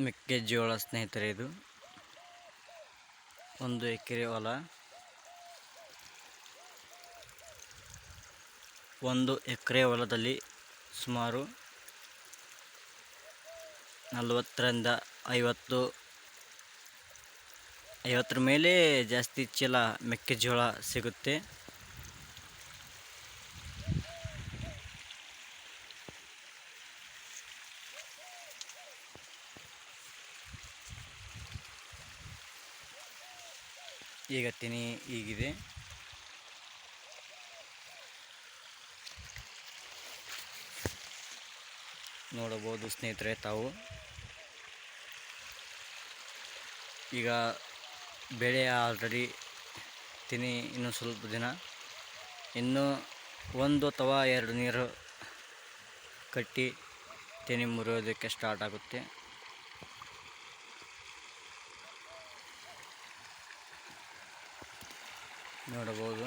ಮೆಕ್ಕೆಜೋಳ ಸ್ನೇಹಿತರೆ ಇದು. ಒಂದು ಎಕರೆ ಹೊಲ. ಒಂದು ಎಕರೆ ಹೊಲದಲ್ಲಿ ಸುಮಾರು ನಲವತ್ತರಿಂದ ಐವತ್ತು, ಐವತ್ತರ ಮೇಲೆ ಜಾಸ್ತಿ ಚೀಲ ಮೆಕ್ಕೆಜೋಳ ಸಿಗುತ್ತೆ. ಈಗ ತೆನೆ ಈಗಿದೆ. ನೋಡಬಹುದು ಸ್ನೇಹಿತರೆ ತಾವು. ಈಗ ಬೆಳೆ ಆಲ್ರೆಡಿ ತಿನಿ ಇನ್ನು ಸ್ವಲ್ಪ ದಿನ. ಇನ್ನು ಒಂದು ಅಥವಾ ಎರಡು ನೀರು ಕಟ್ಟಿ ತೆನೆ ಮುರಿಯೋದಕ್ಕೆ ಸ್ಟಾರ್ಟ್ ಆಗುತ್ತೆ. ನೋಡಬಹುದು